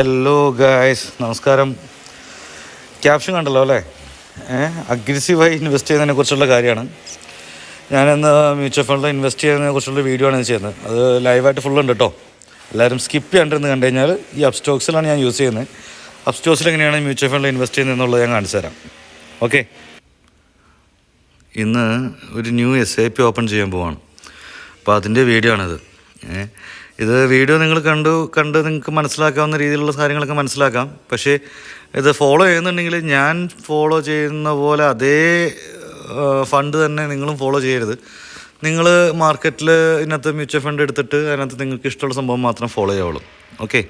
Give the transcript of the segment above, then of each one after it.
Hello guys നമസ്കാരം. Caption കണ്ടല്ലോ അല്ലേ? അഗ്രസീവായി ഇൻവെസ്റ്റ് ചെയ്യുന്നതിനെ കുറിച്ചുള്ള കാര്യമാണ്. ഞാനിന്ന് മ്യൂച്വൽ ഫണ്ടിൽ ഇൻവെസ്റ്റ് ചെയ്യുന്നതിനെ കുറിച്ചുള്ള വീഡിയോ ആണ് ചെയ്യുന്നത്. അത് ലൈവായിട്ട് ഫുൾ ഉണ്ട് കേട്ടോ എല്ലാവരും സ്കിപ്പ് ചെയ്യാണ്ടിരുന്ന് കണ്ടു കഴിഞ്ഞാൽ ഈ അപ്സ്റ്റോക്സിലാണ് ഞാൻ യൂസ് ചെയ്യുന്നത്. അപ്സ്റ്റോക്സിൽ എങ്ങനെയാണ് മ്യൂച്വൽ ഫണ്ടിൽ ഇൻവെസ്റ്റ് ചെയ്യുന്നത് എന്നുള്ളത് ഞാൻ കാണിച്ചു തരാം. ഓക്കെ ഇന്ന് ഒരു new S I P open ചെയ്യാൻ പോവാണ്. അപ്പോൾ അതിന്റെ വീഡിയോ ആണിത്. ഏ, ഇത് വീഡിയോ നിങ്ങൾ കണ്ടു കണ്ട് നിങ്ങൾക്ക് മനസ്സിലാക്കാവുന്ന രീതിയിലുള്ള കാര്യങ്ങളൊക്കെ മനസ്സിലാക്കാം. പക്ഷേ ഇത് ഫോളോ ചെയ്യുന്നുണ്ടെങ്കിൽ ഞാൻ ഫോളോ ചെയ്യുന്ന പോലെ അതേ ഫണ്ട് തന്നെ നിങ്ങളും ഫോളോ ചെയ്യരുത്. നിങ്ങൾ മാർക്കറ്റിൽ ഇതിനകത്ത് മ്യൂച്വൽ ഫണ്ട് എടുത്തിട്ട് അതിനകത്ത് നിങ്ങൾക്ക് ഇഷ്ടമുള്ള സംഭവം മാത്രം ഫോളോ ചെയ്യാവുള്ളൂ. ഓക്കെ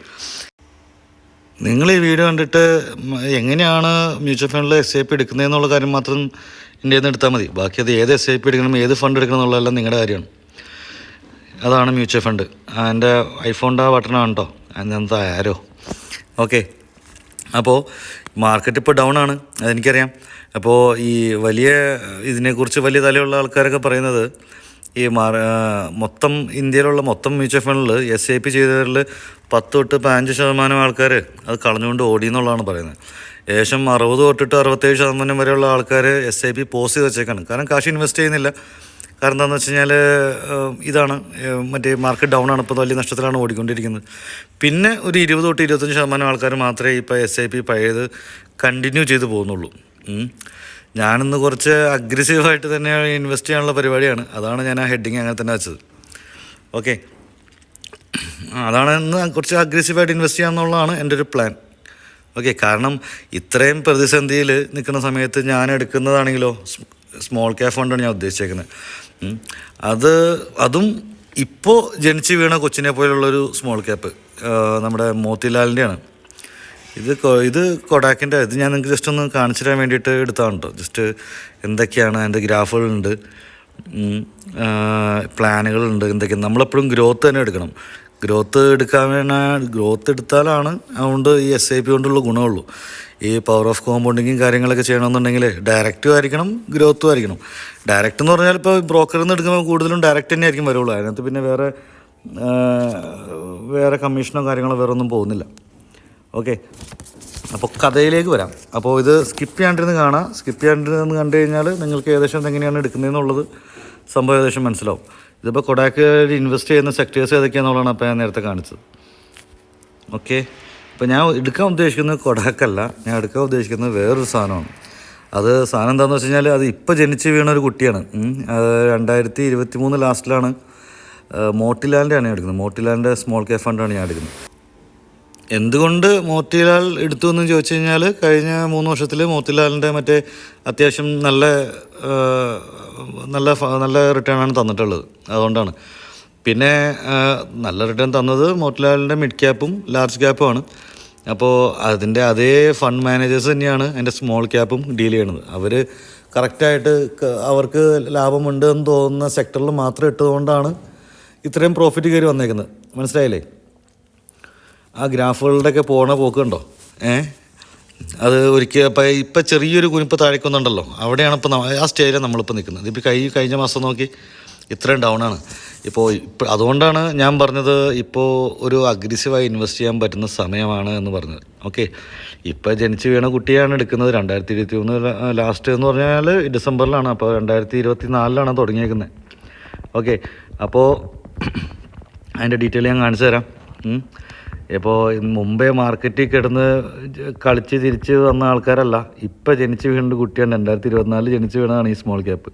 നിങ്ങൾ ഈ വീഡിയോ കണ്ടിട്ട് എങ്ങനെയാണ് മ്യൂച്വൽ ഫണ്ടിൽ എസ് ഐ പി എടുക്കുന്നതെന്നുള്ള കാര്യം മാത്രം ഇന്ത്യയിൽ നിന്ന് എടുത്താൽ മതി. ബാക്കി അത് ഏത് എസ് ഐ പി എടുക്കണം ഏത് ഫണ്ട് എടുക്കണം എന്നുള്ളതെല്ലാം നിങ്ങളുടെ കാര്യമാണ്. അതാണ് മ്യൂച്വൽ ഫണ്ട്. എന്റെ ഐഫോണിന്റെ ബട്ടണാണ് കേട്ടോ അതിനകത്ത് ആരോ. ഓക്കെ. അപ്പോൾ മാർക്കറ്റ് ഇപ്പോൾ ഡൗൺ ആണ് അതെനിക്കറിയാം. അപ്പോൾ ഈ വലിയ ഇതിനെക്കുറിച്ച് വലിയ തലയുള്ള ആൾക്കാരൊക്കെ പറയുന്നത് ഈ മൊത്തം ഇന്ത്യയിലുള്ള മൊത്തം മ്യൂച്വൽ ഫണ്ടിൽ എസ് ഐ പി ചെയ്തവരിൽ പത്ത് തൊട്ട് പതിനഞ്ച് ശതമാനം ആൾക്കാർ അത് കളഞ്ഞുകൊണ്ട് ഓടി എന്നുള്ളതാണ് പറയുന്നത്. ഏകദേശം അറുപത് തൊട്ടിട്ട് അറുപത്തേഴ് ശതമാനം വരെയുള്ള ആൾക്കാർ എസ് ഐ പി പോസ് ചെയ്ത് വെച്ചേക്കാണ്. കാരണം കാശ് ഇൻവെസ്റ്റ് ചെയ്യുന്നില്ല. കാരണം എന്താണെന്ന് വെച്ച് കഴിഞ്ഞാൽ ഇതാണ് മറ്റേ മാർക്കറ്റ് ഡൗൺ ആണ് ഇപ്പോൾ വലിയ നഷ്ടത്തിലാണ് ഓടിക്കൊണ്ടിരിക്കുന്നത്. പിന്നെ ഒരു ഇരുപത് തൊട്ട് ഇരുപത്തഞ്ച് ശതമാനം ആൾക്കാർ മാത്രമേ ഇപ്പോൾ എസ് ഐ പി പഴയത് കണ്ടിന്യൂ ചെയ്ത് പോകുന്നുള്ളൂ. ഞാനിന്ന് കുറച്ച് അഗ്രസീവായിട്ട് തന്നെ ഇൻവെസ്റ്റ് ചെയ്യാനുള്ള പരിപാടിയാണ്. അതാണ് ഞാൻ ആ ഹെഡിങ് അങ്ങനെ തന്നെ വെച്ചത്. ഓക്കെ അതാണ് ഇന്ന് കുറച്ച് അഗ്രസീവായിട്ട് ഇൻവെസ്റ്റ് ചെയ്യാമെന്നുള്ളതാണ് എന്റെ ഒരു പ്ലാൻ ഓക്കെ കാരണം ഇത്രയും പ്രതിസന്ധിയിൽ നിൽക്കുന്ന സമയത്ത് ഞാൻ എടുക്കുന്നതാണെങ്കിലോ സ്മോൾ ക്യാപ് ഫണ്ടാണ് ഞാൻ ഉദ്ദേശിച്ചേക്കുന്നത് അത് അതും ഇപ്പോൾ ജനിച്ച് വീണ കൊച്ചിനെ പോലുള്ളൊരു സ്മോൾ ക്യാപ്പ് നമ്മുടെ മോത്തിലാലിന്റെയാണ് ഇത് ഇത് കൊടാക്കിന്റെ ഇത് ഞാൻ നിങ്ങൾക്ക് ജസ്റ്റ് ഒന്ന് കാണിച്ചു തരാൻ വേണ്ടിയിട്ട് എടുത്തതാണ് കേട്ടോ ജസ്റ്റ് എന്തൊക്കെയാണ് അതിന്റെ ഗ്രാഫുകളുണ്ട് പ്ലാനുകളുണ്ട് എന്തൊക്കെയാണ്. നമ്മളെപ്പോഴും ഗ്രോത്ത് തന്നെ എടുക്കണം. ഗ്രോത്ത് എടുക്കാൻ ഗ്രോത്ത് എടുത്താലാണ് അതുകൊണ്ട് ഈ എസ് ഐ പി കൊണ്ടുള്ള ഗുണമുള്ളൂ. ഈ പവർ ഓഫ് കോമ്പൗണ്ടിങ്ങും കാര്യങ്ങളൊക്കെ ചെയ്യണമെന്നുണ്ടെങ്കിൽ ഡയറക്റ്റും ആയിരിക്കണം ഗ്രോത്തും ആയിരിക്കണം. ഡയറക്റ്റ് എന്ന് പറഞ്ഞാൽ ഇപ്പോൾ ബ്രോക്കറിൽ നിന്ന് എടുക്കുമ്പോൾ കൂടുതലും ഡയറക്റ്റ് തന്നെ ആയിരിക്കും വരുള്ളൂ. അതിനകത്ത് പിന്നെ വേറെ വേറെ കമ്മീഷനോ കാര്യങ്ങളോ വേറെ ഒന്നും പോകുന്നില്ല. ഓക്കെ അപ്പോൾ കഥയിലേക്ക് വരാം. അപ്പോൾ ഇത് സ്കിപ്പ് ചെയ്യാണ്ടിരുന്ന് കാണാം. സ്കിപ്പ് ചെയ്യാണ്ടിരുന്ന് കണ്ടു കഴിഞ്ഞാൽ നിങ്ങൾക്ക് ഏകദേശം എങ്ങനെയാണ് എടുക്കുന്നതെന്നുള്ളത് സംഭവം ഏകദേശം മനസ്സിലാവും. ഇതിപ്പോൾ കൊടാക്ക് ഇൻവെസ്റ്റ് ചെയ്യുന്ന സെക്ടേഴ്സ് ഏതൊക്കെയാണെന്നുള്ളതാണ് അപ്പോൾ ഞാൻ നേരത്തെ കാണിച്ചത്. ഓക്കെ ഇപ്പോൾ ഞാൻ എടുക്കാൻ ഉദ്ദേശിക്കുന്നത് കൊടാക്കല്ല. ഞാൻ എടുക്കാൻ ഉദ്ദേശിക്കുന്നത് വേറൊരു സാധനമാണ്. അത് സാധനം എന്താണെന്ന് വെച്ച് കഴിഞ്ഞാൽ അത് ഇപ്പോൾ ജനിച്ച് വീണ ഒരു കുട്ടിയാണ്. അത് രണ്ടായിരത്തി ഇരുപത്തി മൂന്ന് ലാസ്റ്റിലാണ് മോട്ടിലാലിന്റെ ആണ് ഞാൻ എടുക്കുന്നത്. മോട്ടിലാലിന്റെ സ്മോൾ കെ ഫണ്ടാണ് ഞാൻ എടുക്കുന്നത്. എന്തുകൊണ്ട് മോത്തിലാൽ എടുത്തു എന്ന് ചോദിച്ചു കഴിഞ്ഞാൽ കഴിഞ്ഞ മൂന്ന് വർഷത്തിൽ മോത്തിലാലിന്റെ മറ്റേ അത്യാവശ്യം നല്ല നല്ല നല്ല റിട്ടേൺ ആണ് തന്നിട്ടുള്ളത്. അതുകൊണ്ടാണ്. പിന്നെ നല്ല റിട്ടേൺ തന്നത് മോട്ടിലാലിന്റെ മിഡ് ക്യാപ്പും ലാർജ് ക്യാപ്പും ആണ്. അപ്പോൾ അതിന്റെ അതേ ഫണ്ട് മാനേജേഴ്സ് തന്നെയാണ് എന്റെ സ്മോൾ ക്യാപ്പും ഡീൽ ചെയ്യണത് അവർ കറക്റ്റായിട്ട് അവർക്ക് ലാഭമുണ്ട് എന്ന് തോന്നുന്ന സെക്ടറിൽ മാത്രം ഇട്ടതുകൊണ്ടാണ് ഇത്രയും പ്രോഫിറ്റ് കയറി വന്നേക്കുന്നത്. മനസ്സിലായില്ലേ? ആ ഗ്രാഫുകളുടെയൊക്കെ പോണ പോക്ക് കണ്ടോ? ഏ? അത് ഒരിക്കൽ ഇപ്പം ഇപ്പം ചെറിയൊരു കുനിപ്പ് താഴേക്കൊന്നുണ്ടല്ലോ. അവിടെയാണ് ഇപ്പം ആ സ്റ്റേജിലാണ് നമ്മളിപ്പോൾ നിൽക്കുന്നത് ഇപ്പോൾ കൈ കഴിഞ്ഞ മാസം നോക്കി ഇത്രയും ഡൗൺ ആണ്. ഇപ്പോൾ ഇപ്പം അതുകൊണ്ടാണ് ഞാൻ പറഞ്ഞത് ഇപ്പോൾ ഒരു അഗ്രസീവായി ഇൻവെസ്റ്റ് ചെയ്യാൻ പറ്റുന്ന സമയമാണ് എന്ന് പറഞ്ഞത്. ഓക്കെ ഇപ്പോൾ ജനിച്ച് വീണ കുട്ടിയാണ് എടുക്കുന്നത്. രണ്ടായിരത്തി ഇരുപത്തി മൂന്ന് ലാസ്റ്റ് എന്ന് പറഞ്ഞാൽ ഡിസംബറിലാണ്. അപ്പോൾ രണ്ടായിരത്തി ഇരുപത്തി നാലിലാണ് തുടങ്ങിയേക്കുന്നത് ഓക്കെ അപ്പോൾ അതിന്റെ ഡീറ്റെയിൽ ഞാൻ കാണിച്ചു തരാം. ഇപ്പോൾ മുമ്പേ മാർക്കറ്റിൽ കിടന്ന് കളിച്ച് തിരിച്ച് വന്ന ആൾക്കാരല്ല. ഇപ്പം ജനിച്ച് വീണ കുട്ടിയാണ്. രണ്ടായിരത്തി ഇരുപത്തിനാലിൽ ജനിച്ച് വീണതാണ് ഈ സ്മോൾ ക്യാപ്പ്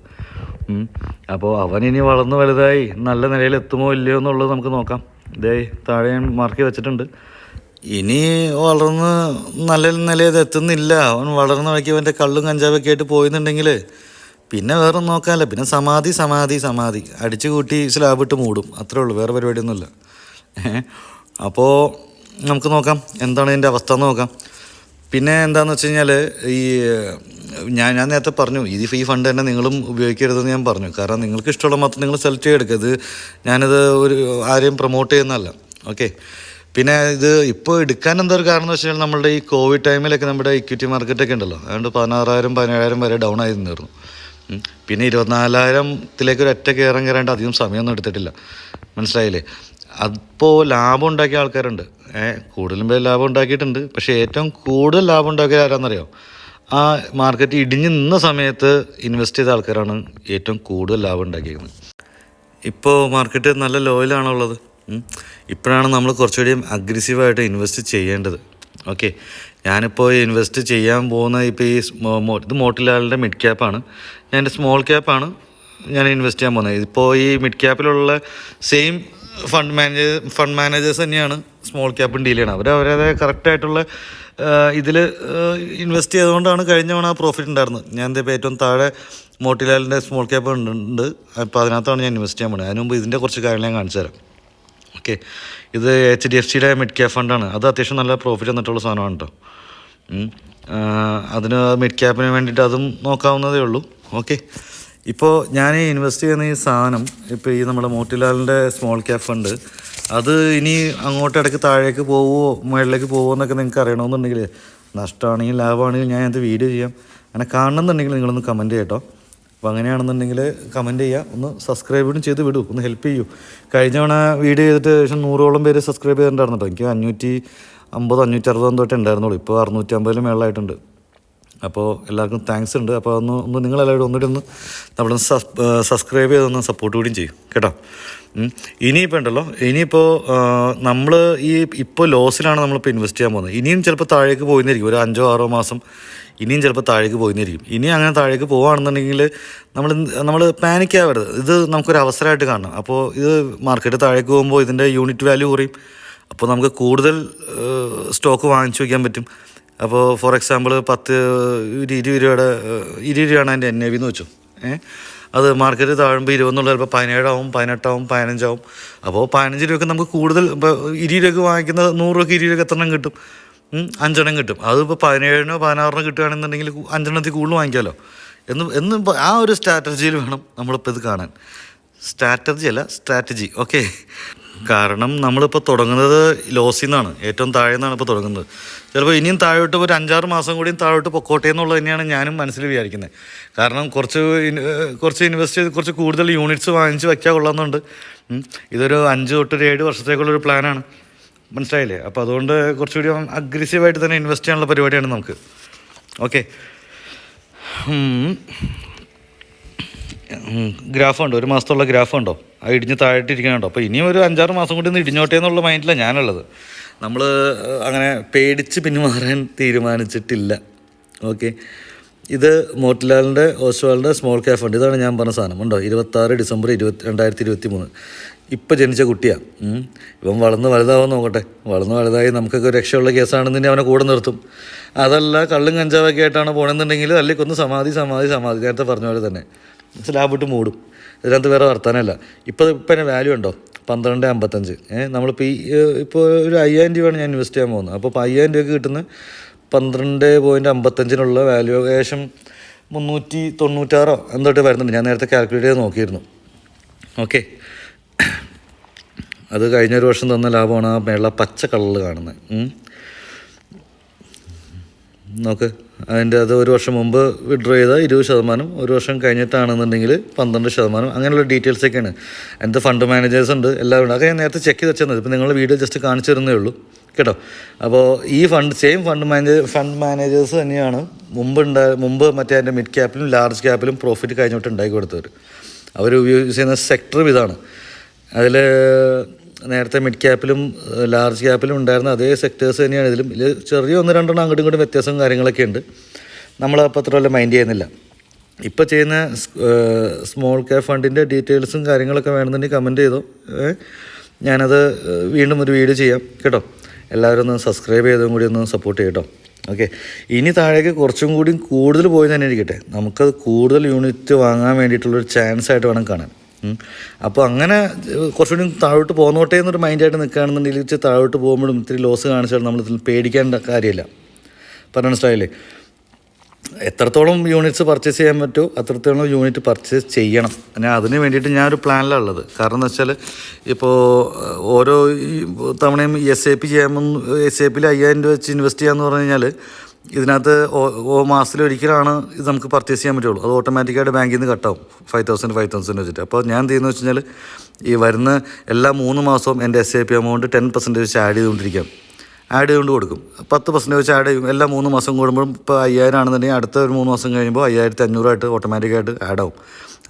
അപ്പോൾ അവൻ ഇനി വളർന്ന് വലുതായി നല്ല നിലയിൽ എത്തുമോ ഇല്ലയോ എന്നുള്ളത് നമുക്ക് നോക്കാം. ഇതേ താഴെ ഞാൻ മാർക്ക് വെച്ചിട്ടുണ്ട്. ഇനി വളർന്ന് നല്ല നിലയിൽ എത്തുന്നില്ല. അവൻ വളർന്ന വഴിക്ക് അവന്റെ കള്ളും കഞ്ചാവൊക്കെ ആയിട്ട് പോയിന്നുണ്ടെങ്കിൽ പിന്നെ വേറെ നോക്കാമല്ലോ പിന്നെ സമാധി സമാധി സമാധി. അടിച്ചു കൂട്ടി സ്ലാബിട്ട് മൂടും. അത്രേ ഉള്ളൂ. വേറെ പരിപാടിയൊന്നുമില്ല. ഏഹ്. അപ്പോൾ നമുക്ക് നോക്കാം. എന്താണ് ഇതിന്റെ അവസ്ഥ എന്ന് നോക്കാം. പിന്നെ എന്താണെന്ന് വെച്ച് കഴിഞ്ഞാൽ ഈ ഞാൻ ഞാൻ നേരത്തെ പറഞ്ഞു ഇത് ഈ ഫണ്ട് തന്നെ നിങ്ങളും ഉപയോഗിക്കരുതെന്ന് ഞാൻ പറഞ്ഞു. കാരണം നിങ്ങൾക്ക് ഇഷ്ടമുള്ള മാത്രം നിങ്ങൾ സെലക്ട് ചെയ്തെടുക്കുക. ഇത് ഞാനിത് ഒരു ആരെയും പ്രൊമോട്ട് ചെയ്യുന്നതല്ല. ഓക്കെ പിന്നെ ഇത് ഇപ്പോൾ എടുക്കാൻ എന്തൊരു കാരണം എന്ന് വെച്ച് കഴിഞ്ഞാൽ നമ്മളുടെ ഈ കോവിഡ് ടൈമിലൊക്കെ നമ്മുടെ ഇക്വിറ്റി മാർക്കറ്റൊക്കെ ഉണ്ടല്ലോ. അതുകൊണ്ട് പതിനാറായിരം പതിനേഴായിരം വരെ ഡൗൺ ആയി. പിന്നെ ഇരുപത്തിനാലായിരത്തിലേക്ക് ഒരു ഒറ്റ കയറാൻ കയറാണ്ട് അധികം സമയമൊന്നും എടുത്തിട്ടില്ല. മനസ്സിലായില്ലേ? അപ്പോൾ ലാഭം ഉണ്ടാക്കിയ ആൾക്കാരുണ്ട്. കൂടുതലും പേര് ലാഭം ഉണ്ടാക്കിയിട്ടുണ്ട്. പക്ഷേ ഏറ്റവും കൂടുതൽ ലാഭം ഉണ്ടാക്കിയ ആരാന്നറിയോ? ആ മാർക്കറ്റ് ഇടിഞ്ഞു നിന്ന സമയത്ത് ഇൻവെസ്റ്റ് ചെയ്ത ആൾക്കാരാണ് ഏറ്റവും കൂടുതൽ ലാഭം ഉണ്ടാക്കിയിരിക്കുന്നത് ഇപ്പോൾ മാർക്കറ്റ് നല്ല ലോയിലാണുള്ളത്. ഇപ്പോഴാണ് നമ്മൾ കുറച്ചുകൂടി അഗ്രസീവായിട്ട് ഇൻവെസ്റ്റ് ചെയ്യേണ്ടത്. ഓക്കെ ഞാനിപ്പോൾ ഇൻവെസ്റ്റ് ചെയ്യാൻ പോകുന്ന ഇപ്പോൾ ഈ ഇത് മോട്ടിലാലിന്റെ മിഡ് ക്യാപ്പാണ് ഞാൻ സ്മോൾ ക്യാപ്പാണ് ഞാൻ ഇൻവെസ്റ്റ് ചെയ്യാൻ പോകുന്നത്. ഇപ്പോൾ ഈ mid ക്യാപ്പിലുള്ള same fund manager fund managers തന്നെയാണ് സ്മോൾ ക്യാപ്പും ഡീൽ ചെയ്യണം അവർ അവരത് കറക്റ്റായിട്ടുള്ള ഇതിൽ ഇൻവെസ്റ്റ് ചെയ്തുകൊണ്ടാണ് കഴിഞ്ഞ തവണ ആ പ്രോഫിറ്റ് ഉണ്ടായിരുന്നത്. ഞാൻ ഇപ്പോൾ ഏറ്റവും താഴെ മോട്ടിലാലിന്റെ സ്മോൾ ക്യാപ്പ് ഉണ്ട്. അപ്പോൾ അതിനകത്താണ് ഞാൻ ഇൻവെസ്റ്റ് ചെയ്യാൻ പോകുന്നത് അതിന് മുമ്പ് ഇതിന്റെ കുറച്ച് കാര്യങ്ങൾ ഞാൻ കാണിച്ചു തരാം. ഓക്കെ. ഇത് എച്ച് ഡി എഫ് സിയുടെ മിഡ് ക്യാപ്പ് ഫണ്ടാണ് അത് അത്യാവശ്യം നല്ല പ്രോഫിറ്റ് വന്നിട്ടുള്ള സാധനമാണ് കേട്ടോ അതിന് മിഡ് ക്യാപ്പിന് വേണ്ടിയിട്ട് അതും നോക്കാവുന്നതേ ഉള്ളൂ. ഓക്കെ. ഇപ്പോൾ ഞാൻ ഇൻവെസ്റ്റ് ചെയ്യുന്ന ഈ സാധനം ഇപ്പോൾ ഈ നമ്മുടെ മോട്ടിലാലിന്റെ സ്മോൾ ക്യാപ് ഫണ്ട് അത് ഇനി അങ്ങോട്ട് ഇടയ്ക്ക് താഴേക്ക് പോവുമോ മുകളിലേക്ക് പോവുമോ എന്നൊക്കെ നിങ്ങൾക്ക് അറിയണമെന്നുണ്ടെങ്കിൽ നഷ്ടമാണെങ്കിൽ ലാഭമാണെങ്കിൽ ഞാൻ അത് വീഡിയോ ചെയ്യാം. അങ്ങനെ കാണണമെന്നുണ്ടെങ്കിൽ നിങ്ങളൊന്ന് കമന്റ് ചെയ്യട്ടോ അപ്പോൾ അങ്ങനെയാണെന്നുണ്ടെങ്കിൽ കമന്റ് ചെയ്യുക ഒന്ന് സബ്സ്ക്രൈബും ചെയ്ത് വിടൂ ഒന്ന് ഹെൽപ്പ് ചെയ്യൂ. കഴിഞ്ഞ തവണ വീഡിയോ ചെയ്തിട്ട് ഏകദേശം നൂറോളം പേര് സബ്സ്ക്രൈബ് ചെയ്തിട്ടുണ്ടായിരുന്നു കേട്ടോ എനിക്ക് അഞ്ഞൂറ്റി അമ്പത് അഞ്ഞൂറ്റി അറുപത് തൊട്ട് ഉണ്ടായിരുന്നുള്ളൂ. ഇപ്പോൾ അറുന്നൂറ്റി അമ്പതിലും മേളായിട്ടുണ്ട് അപ്പോൾ എല്ലാവർക്കും താങ്ക്സ് ഉണ്ട്. അപ്പോൾ ഒന്ന് ഒന്ന് നിങ്ങളെല്ലാവരും ഒന്നുകൂടി ഒന്ന് നമ്മളൊന്ന് സബ്സ്ക്രൈബ് ചെയ്തൊന്ന് സപ്പോർട്ട് കൂടിയും ചെയ്യും. കേട്ടോ. ഇനിയിപ്പോൾ ഉണ്ടല്ലോ. ഇനിയിപ്പോൾ നമ്മൾ ഈ ഇപ്പോൾ ലോസിലാണ് നമ്മളിപ്പോൾ ഇൻവെസ്റ്റ് ചെയ്യാൻ പോകുന്നത്. ഇനിയും ചിലപ്പോൾ താഴേക്ക് പോയിന്നിരിക്കും. ഒരു അഞ്ചോ ആറോ മാസം ഇനിയും ചിലപ്പോൾ താഴേക്ക് പോയിന്നിരിക്കും. ഇനി അങ്ങനെ താഴേക്ക് പോവുകയാണെന്നുണ്ടെങ്കിൽ നമ്മൾ നമ്മൾ പാനിക് ആവരുത്. ഇത് നമുക്കൊരു അവസരമായിട്ട് കാണണം. അപ്പോൾ ഇത് മാർക്കറ്റ് താഴേക്ക് പോകുമ്പോൾ ഇതിന്റെ യൂണിറ്റ് വാല്യൂ കുറയും. അപ്പോൾ നമുക്ക് കൂടുതൽ സ്റ്റോക്ക് വാങ്ങിച്ചു വയ്ക്കാൻ പറ്റും. അപ്പോൾ ഫോർ എക്സാമ്പിൾ പത്ത് ഒരു ഇരുപത് രൂപയുടെ ഇരുപത് രൂപയാണ് അതിന്റെ എൻ എ വി എന്ന് വെച്ചു. ഏഹ് അത് മാർക്കറ്റ് താഴുമ്പോൾ ഇരുപതെന്നുള്ള ചിലപ്പോൾ പതിനേഴാവും പതിനെട്ടാവും പതിനഞ്ചാവും. അപ്പോൾ പതിനഞ്ച് രൂപയ്ക്ക് നമുക്ക് കൂടുതൽ ഇപ്പോൾ ഇരുപത് രൂപയ്ക്ക് വാങ്ങിക്കുന്ന നൂറ് രൂപയ്ക്ക് ഇരുപത് രൂപയ്ക്ക് എത്രണ്ണം കിട്ടും? അഞ്ചെണ്ണം കിട്ടും. അതിപ്പോൾ പതിനേഴിനോ പതിനാറിനോ കിട്ടുകയാണെന്നുണ്ടെങ്കിൽ അഞ്ചെണ്ണത്തിൽ കൂടുതൽ വാങ്ങിക്കാമല്ലോ എന്ന് എന്ന് ആ ഒരു സ്ട്രാറ്റജിയിൽ വേണം നമ്മളിപ്പോൾ ഇത് കാണാൻ. സ്ട്രാറ്റജി അല്ല സ്ട്രാറ്റജി ഓക്കെ കാരണം നമ്മളിപ്പോൾ തുടങ്ങുന്നത് ലോസിൽ നിന്നാണ് ഏറ്റവും താഴെ നിന്നാണ് ഇപ്പോൾ തുടങ്ങുന്നത്. ചിലപ്പോൾ ഇനിയും താഴോട്ട് ഒരു അഞ്ചാറ് മാസം കൂടിയും താഴോട്ട് പൊക്കോട്ടെ എന്നുള്ളത് തന്നെയാണ് ഞാനും മനസ്സിൽ വിചാരിക്കുന്നത്. കാരണം കുറച്ച് കുറച്ച് ഇൻവെസ്റ്റ് ചെയ്ത് കുറച്ച് കൂടുതൽ യൂണിറ്റ്സ് വാങ്ങിച്ച് വയ്ക്കാൻ കൊള്ളാമെന്നുണ്ട്. ഇതൊരു അഞ്ച് തൊട്ട് ഒരു ഏഴ് വർഷത്തേക്കുള്ളൊരു പ്ലാനാണ്. മനസ്സിലായില്ലേ? അപ്പോൾ അതുകൊണ്ട് കുറച്ചുകൂടി അഗ്രസീവായിട്ട് തന്നെ ഇൻവെസ്റ്റ് ചെയ്യാനുള്ള പരിപാടിയാണ് നമുക്ക്. ഓക്കെ ഗ്രാഫ് ഉണ്ടോ ഒരു മാസത്തുള്ള ഗ്രാഫ് ഉണ്ടോ ആ ഇടിഞ്ഞ് താഴോട്ടിരിക്കണുണ്ടോ? അപ്പോൾ ഇനിയും ഒരു അഞ്ചാറ് മാസം കൂടി ഒന്ന് ഇടിഞ്ഞോട്ടെ എന്നുള്ള മൈൻഡിലാണ് ഞാനുള്ളത് നമ്മൾ അങ്ങനെ പേടിച്ച് പിന്മാറാൻ തീരുമാനിച്ചിട്ടില്ല. ഓക്കെ. ഇത് മോട്ടിലാലിന്റെ ഓസ്വാളിന്റെ സ്മോൾ ക്യാഫ് ഉണ്ട്. ഇതാണ് ഞാൻ പറഞ്ഞ സാധനം. ഉണ്ടോ? ഇരുപത്താറ് ഡിസംബർ ഇരുപത്തി രണ്ടായിരത്തി ഇരുപത്തി മൂന്ന് ഇപ്പം ജനിച്ച കുട്ടിയാണ് ഇവൻ വളർന്ന് വലുതാവാൻ നോക്കട്ടെ. വളർന്ന് വലുതായി നമുക്കൊക്കെ രക്ഷയുള്ള കേസാണെന്നുണ്ടെങ്കിൽ അവനെ കൂടെ നിർത്തും. അതല്ല കള്ളും കഞ്ചാവൊക്കെ ആയിട്ടാണ് പോകണമെന്നുണ്ടെങ്കിൽ അല്ലെങ്കിൽ ഒന്ന് സമാധി സമാധി സമാധി. നേരത്തെ പറഞ്ഞ പോലെ തന്നെ. സ്ലാബിട്ട് മൂടും. ഇതിനകത്ത് വേറെ വർത്താനമല്ല ഇപ്പോൾ ഇപ്പം എന്റെ വാല്യൂ ഉണ്ടോ? പന്ത്രണ്ട് അമ്പത്തഞ്ച്. ഏഹ് നമ്മളിപ്പോൾ ഈ ഇപ്പോൾ ഒരു അയ്യായിരം രൂപയാണ് ഞാൻ ഇൻവെസ്റ്റ് ചെയ്യാൻ പോകുന്നത്. അപ്പോൾ അയ്യായിരം രൂപയ്ക്ക് കിട്ടുന്ന പന്ത്രണ്ട് പോയിന്റ് അമ്പത്തഞ്ചിനുള്ള വാല്യൂ ഏകദേശം മുന്നൂറ്റി തൊണ്ണൂറ്റാറോ എന്തോട്ട് വരുന്നുണ്ട്. ഞാൻ നേരത്തെ കാൽക്കുലേറ്റ് ചെയ്ത് നോക്കിയിരുന്നു. ഓക്കെ അത് കഴിഞ്ഞൊരു വർഷം തന്ന ലാഭമാണ് ആ മേള പച്ച കളറിൽ കാണുന്നത്. നോക്ക്. അതിന്റെ അത് ഒരു വർഷം മുമ്പ് വിഡ്രോ ചെയ്ത ഇരുപത് ശതമാനം ഒരു വർഷം കഴിഞ്ഞിട്ടാണെന്നുണ്ടെങ്കിൽ പന്ത്രണ്ട് ശതമാനം. അങ്ങനെയുള്ള ഡീറ്റെയിൽസൊക്കെയാണ് എന്റെ ഫണ്ട് മാനേജേഴ്സ് ഉണ്ട് എല്ലാവരും അതൊക്കെ ഞാൻ നേരത്തെ ചെക്ക് ചെയ്ത് വെച്ചത് ഇപ്പം നിങ്ങൾ വീഡിയോ ജസ്റ്റ് കാണിച്ചു തരുന്നേ ഉള്ളൂ. കേട്ടോ? അപ്പോൾ ഈ fund same fund manager fund managers തന്നെയാണ് മുമ്പ് ഉണ്ടായ മുമ്പ് മറ്റേ എന്റെ മിഡ് ക്യാപ്പിലും ലാർജ് ക്യാപ്പിലും പ്രോഫിറ്റ് കഴിഞ്ഞിട്ട് ഉണ്ടാക്കി കൊടുത്തവർ അവർ ഉപയോഗിച്ച് ചെയ്യുന്ന സെക്ടറും ഇതാണ്. അതിൽ നേരത്തെ മിഡ് ക്യാപ്പിലും ലാർജ് ക്യാപ്പിലും ഉണ്ടായിരുന്ന അതേ സെക്ടേഴ്സ് തന്നെയാണ് ഇതിലും. ഇതിൽ ചെറിയ ഒന്ന് രണ്ടെണ്ണം അങ്ങോട്ടും ഇങ്ങോട്ടും വ്യത്യാസം കാര്യങ്ങളൊക്കെ ഉണ്ട്. നമ്മൾ അപ്പോൾ അത്ര വല്ല മൈൻഡ് ചെയ്യുന്നില്ല. ഇപ്പോൾ ചെയ്യുന്ന സ്മോൾ ക്യാപ് ഫണ്ടിന്റെ ഡീറ്റെയിൽസും കാര്യങ്ങളൊക്കെ വേണമെന്നുണ്ടെങ്കിൽ കമന്റ് ചെയ്തോ? ഞാനത് വീണ്ടും ഒരു വീഡിയോ ചെയ്യാം. കേട്ടോ? എല്ലാവരും ഒന്ന് സബ്സ്ക്രൈബ് ചെയ്തതും കൂടി ഒന്ന് സപ്പോർട്ട് ചെയ്യട്ടോ ഓക്കെ ഇനി താഴേക്ക് കുറച്ചും കൂടി കൂടുതൽ പോയി തന്നെ ഇരിക്കട്ടെ. നമുക്കത് കൂടുതൽ യൂണിറ്റ് വാങ്ങാൻ വേണ്ടിയിട്ടുള്ളൊരു ചാൻസ് ആയിട്ട് വേണം കാണാൻ. അപ്പോൾ അങ്ങനെ കുറച്ചുകൂടി താഴോട്ട് പോന്നോട്ടെ എന്നൊരു മൈൻഡായിട്ട് നിൽക്കുകയാണെന്നുണ്ടെങ്കിൽ ഇച്ചിരി താഴോട്ട് പോകുമ്പോഴും ഇത്തിരി ലോസ് കാണിച്ചാൽ നമ്മൾ ഇതിൽ പേടിക്കേണ്ട കാര്യമില്ല. പറഞ്ഞ മനസ്സിലായില്ലേ? എത്രത്തോളം യൂണിറ്റ്സ് പർച്ചേസ് ചെയ്യാൻ പറ്റുമോ അത്രത്തോളം യൂണിറ്റ് പർച്ചേസ് ചെയ്യണം. ഞാൻ അതിന് വേണ്ടിയിട്ട് ഞാനൊരു പ്ലാനിലാണ് ഉള്ളത്. കാരണം എന്ന് വെച്ചാൽ ഇപ്പോൾ ഓരോ തവണയും എസ് എ പി ചെയ്യാമെന്ന് എസ് എ പിയിൽ അയ്യായിരം രൂപ വെച്ച് ഇൻവെസ്റ്റ് ചെയ്യാമെന്ന് പറഞ്ഞു കഴിഞ്ഞാൽ ഇതിനകത്ത് ഓ- മാസത്തിൽ മാസത്തിലൊരിക്കലാണ് ഇത് നമുക്ക് പർച്ചേസ് ചെയ്യാൻ പറ്റുള്ളൂ. അത് ഓട്ടോമാറ്റിക്കായിട്ട് ബാങ്കിൽ നിന്ന് കട്ടാവും ഫൈവ് തൗസൻഡ് ഫൈവ് തൗസൻഡ് വെച്ചിട്ട്. അപ്പോൾ ഞാൻ എന്ത് ചെയ്യുന്നത് വെച്ച് കഴിഞ്ഞാൽ ഈ വരുന്ന എല്ലാ മൂന്ന് മാസവും എന്റെ S I P amount ten percentage വെച്ച് ആഡ് ചെയ്തുകൊണ്ടിരിക്കാം ആഡ് ചെയ്തുകൊണ്ട് കൊടുക്കും. പത്ത് പെർസെന്റേജ് വെച്ച് ആഡ് ചെയ്യും. എല്ലാ മൂന്ന് മാസം കൂടുമ്പോഴും ഇപ്പോൾ അയ്യായിരം ആണെന്നുണ്ടെങ്കിൽ അടുത്ത ഒരു മൂന്ന് മാസം കഴിയുമ്പോൾ അയ്യായിരത്തി അഞ്ഞൂറായിട്ട് ഓട്ടോമാറ്റിക്കായിട്ട് ആഡ് ആവും.